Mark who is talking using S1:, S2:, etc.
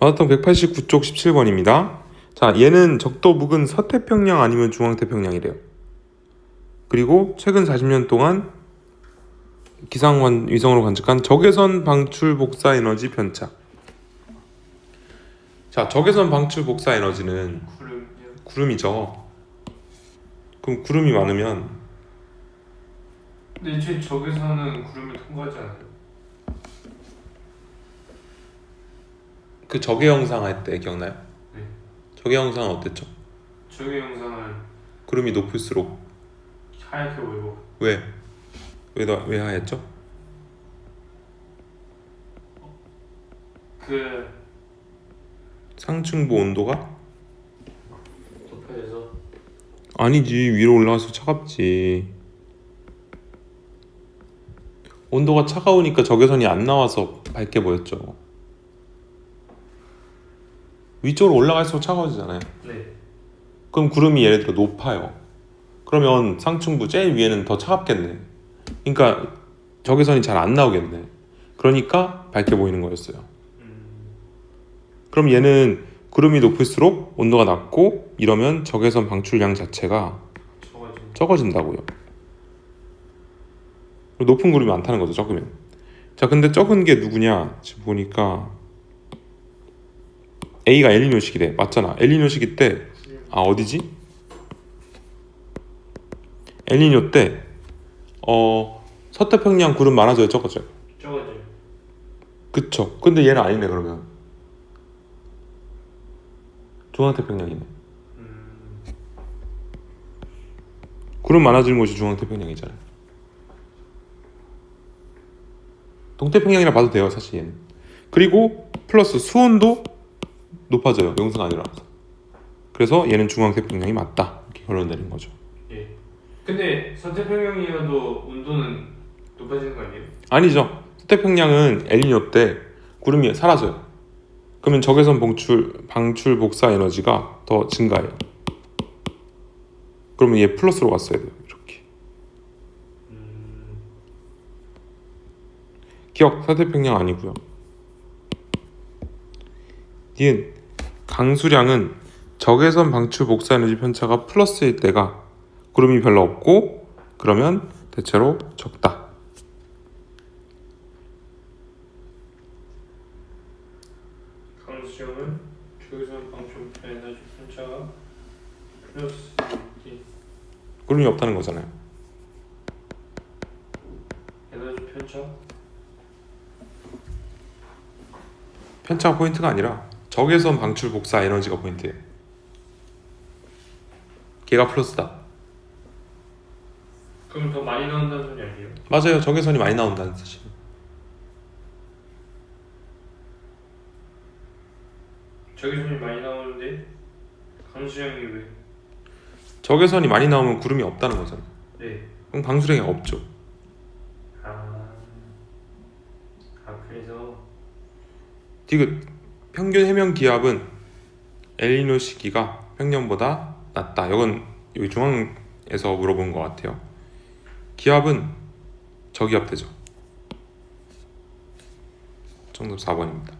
S1: 마라톤 189쪽 17번입니다. 자, 얘는 적도 묵은 서태평양 아니면 중앙태평양이래요. 그리고 최근 40년 동안 기상원 위성으로 관측한 적외선 방출 복사 에너지 편차. 자, 적외선 방출 복사 에너지는
S2: 구름이요.
S1: 구름이죠. 그럼 구름이 많으면
S2: 근데 제 적에서는 구름을 통과하지 않아요.
S1: 그 적외 영상 할 때 기억나요?
S2: 네.
S1: 적외 영상은 어땠죠?
S2: 적의 영상은
S1: 구름이 높을수록
S2: 하얗게 보이고
S1: 왜? 왜, 더- 왜 하였죠?
S2: 그
S1: 상층부 온도가
S2: 높여져서
S1: 아니지 위로 올라가서 차갑지 온도가 차가우니까 적외선이 안 나와서 밝게 보였죠 위쪽으로 올라갈수록 차가워지잖아요
S2: 네.
S1: 그럼 구름이 예를 들어 높아요 그러면 상층부 제일 위에는 더 차갑겠네 그러니까 적외선이 잘 안 나오겠네 그러니까 밝게 보이는 거였어요
S2: 음,
S1: 그럼 얘는 구름이 높을수록 온도가 낮고 이러면 적외선 방출량 자체가
S2: 적어진
S1: 적어진다고요. 높은 구름이 많다는 거죠, 적으면. 자, 근데 적은 게 누구냐? 지금 보니까 A가 엘니뇨 시기래. 맞잖아. 엘니뇨 시기 때, 아, 어디지? 엘니뇨 때, 어, 서태평양 구름 많아져요, 적어져요?
S2: 적어진
S1: 그쵸. 근데 얘는 아니네, 그러면. 중앙태평양이네.
S2: 음,
S1: 구름 많아지는 곳이 중앙태평양이잖아요. 동태평양이라 봐도 돼요, 사실 얘는. 그리고 플러스 수온도 높아져요, 영상 아니라서. 그래서 얘는 중앙태평양이 맞다. 이렇게 결론 내린 거죠.
S2: 예. 근데 서태평양이어도 온도는 높아지는 거 아니에요?
S1: 아니죠. 서태평양은 엘니뇨 때 구름이 사라져요. 그러면 적외선 방출, 방출 복사 에너지가 더 증가해요. 그러면 얘 플러스로 갔어야 돼요, 이렇게.
S2: 음,
S1: 기억 서태평양 아니고요. 니은 강수량은 적외선 방출 복사 에너지 편차가 플러스일 때가 구름이 별로 없고 그러면 대체로 적다.
S2: 강수정은 적외선 방출 에너지 편차가 플러스 이
S1: 구름이 없다는 거잖아요.
S2: 에너지 편차
S1: 편차가 포인트가 아니라 적외선 방출 복사 에너지가 포인트예요. 걔가 플러스다.
S2: 그럼 더 많이 나온다는 소리 아니에요?
S1: 맞아요. 적외선이 많이 나온다는 뜻이에요.
S2: 적외선이 많이 나오는데 강수량이 왜?
S1: 적외선이 많이 나오면 구름이 없다는 거잖아요.
S2: 네.
S1: 그럼 강수량이 없죠.
S2: 아, 아 그래서
S1: 디귿 평균 해면 기압은 엘니노 시기가 평년보다 낮다. 이건 여기 중앙에서 물어본 것 같아요. 기압은 저기압 되죠. 정답 4번입니다.